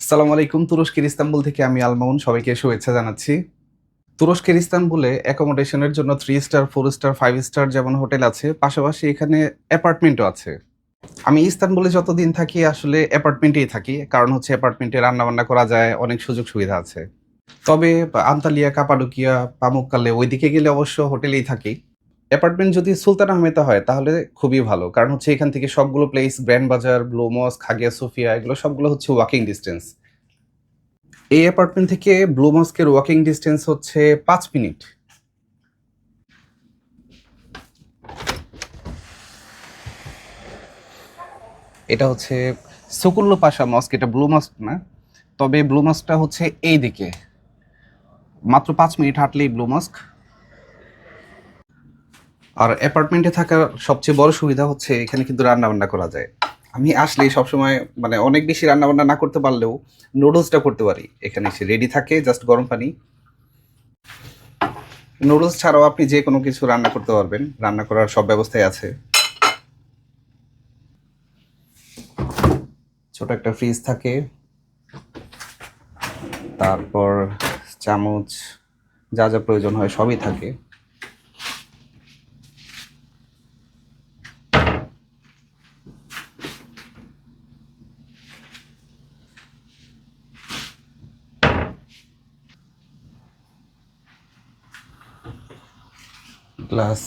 সালাম আলাইকুম, তুরস্কের ইস্তাম্বুল থেকে আমি আলমাউন সবাইকে শুভেচ্ছা জানাচ্ছি। তুরস্কের ইস্তাম্বুলে অ্যাকোমোডেশনের জন্য three star four star five star যেমন হোটেল আছে, পাশাপাশি এখানে অ্যাপার্টমেন্টও আছে। আমি ইস্তানবুলে যতদিন থাকি আসলে অ্যাপার্টমেন্টেই থাকি, কারণ হচ্ছে অ্যাপার্টমেন্টে রান্নাবান্না করা যায়, অনেক সুযোগ সুবিধা আছে। তবে আন্তালিয়া, কাপাডুকিয়া, পামুককালে ওইদিকে গেলে অবশ্য হোটেলেই থাকি। অ্যাপার্টমেন্ট যদি সুলতান আহমেদা হয়, তাহলে খুবই ভালো। কারণ হচ্ছে এখান থেকে সবগুলো place grand bazaar blue mosque Hagia Sophia এগুলো সবগুলো হচ্ছে ওয়াকিং ডিস্টেন্স এই অ্যাপার্টমেন্ট থেকে ব্লু মস্কের ওয়াকিং ডিস্টেন্স হচ্ছে পাঁচ মিনিট এটা হচ্ছে সকুল্লো পাশা মস্ক এটা ব্লু মস্ক না। তবে ব্লু মস্কটা হচ্ছে এই দিকে মাত্র পাঁচ মিনিট হাঁটলেই ব্লু মস্ক আর অ্যাপার্টমেন্টে থাকার সবচেয়ে বড় সুবিধা হচ্ছে এখানে কিন্তু রান্না বান্না করা যায়। আমি আসলেই সবসময় মানে অনেক বেশি রান্না বান্না না করতে পারলেও নুডলসটা করতে পারি। এখানে এসে রেডি থাকে জাস্ট গরম পানি। নুডলস ছাড়াও আপনি যে কোনো কিছু রান্না করতে পারবেন। রান্না করার সব ব্যবস্থাই আছে। ছোট একটা ফ্রিজ থাকে। তারপর চামচ যা যা প্রয়োজন হয় সবই থাকে। গ্লাস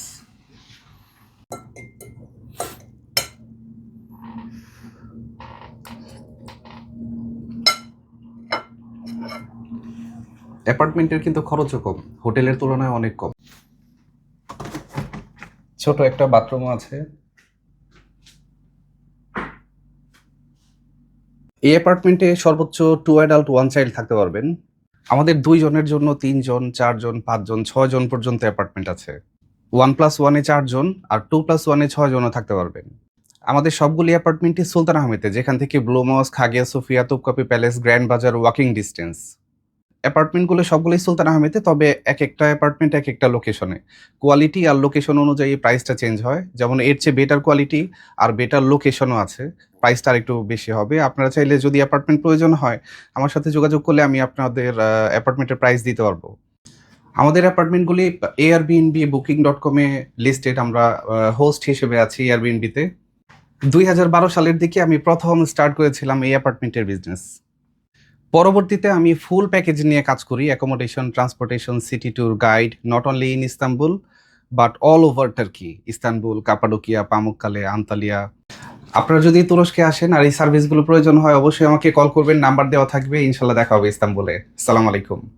অ্যাপার্টমেন্টের কিন্তু খরচও কম, হোটেলের তুলনায় অনেক কম। ছোট একটা বাথরুমও আছে। এই অ্যাপার্টমেন্টে সর্বোচ্চ টু অ্যাডাল্ট ওয়ান চাইল্ড থাকতে পারবেন। আমাদের দুইজনের জন্য তিনজন, চারজন, পাঁচজন, ছয়জন পর্যন্ত অ্যাপার্টমেন্ট আছে। ওয়ান প্লাস ওয়ানে চারজন আর টু প্লাস ওয়ানে ছয়জনও থাকতে পারবেন। আমাদের সবগুলি অ্যাপার্টমেন্টই সুলতান আহমেদে, যেখান থেকে blue mosque Hagia Sophia, Topkapi palace, grand bazaar walking distance অ্যাপার্টমেন্টগুলো সবগুলোই সুলতান আহমেদে, তবে এক একটা অ্যাপার্টমেন্ট, এক একটা লোকেশনে কোয়ালিটি আর লোকেশন অনুযায়ী প্রাইসটা চেঞ্জ হয়। যেমন এর চেয়ে বেটার কোয়ালিটি আর বেটার লোকেশনও আছে। প্রাইসটা আর একটু বেশি হবে। আপনারা চাইলে যদি অ্যাপার্টমেন্ট প্রয়োজন হয়, আমার সাথে যোগাযোগ করলে আমি আপনাদের অ্যাপার্টমেন্টের প্রাইস দিতে পারব। আমাদের অ্যাপার্টমেন্টগুলি এয়ারবিএনবি বুকিং ডট কমে লিস্টেড আমরা হোস্ট হিসেবে আছি এয়ারবিএনবিতে দুই হাজার বারো সালের দিকে আমি প্রথম স্টার্ট করেছিলাম এই অ্যাপার্টমেন্টের বিজনেস পরবর্তীতে আমি ফুল প্যাকেজ নিয়ে কাজ করি accommodation transportation city tour guide not only in Istanbul but all over Turkey Istanbul Cappadocia Pamukkale Antalya আপনারা যদি তুরস্কে আসেন আর এই সার্ভিসগুলো প্রয়োজন হয়, অবশ্যই আমাকে কল করবেন নাম্বার দেওয়া থাকবে, ইনশাল্লাহ দেখা হবে ইস্তাম্বুলে। সালাম আলাইকুম।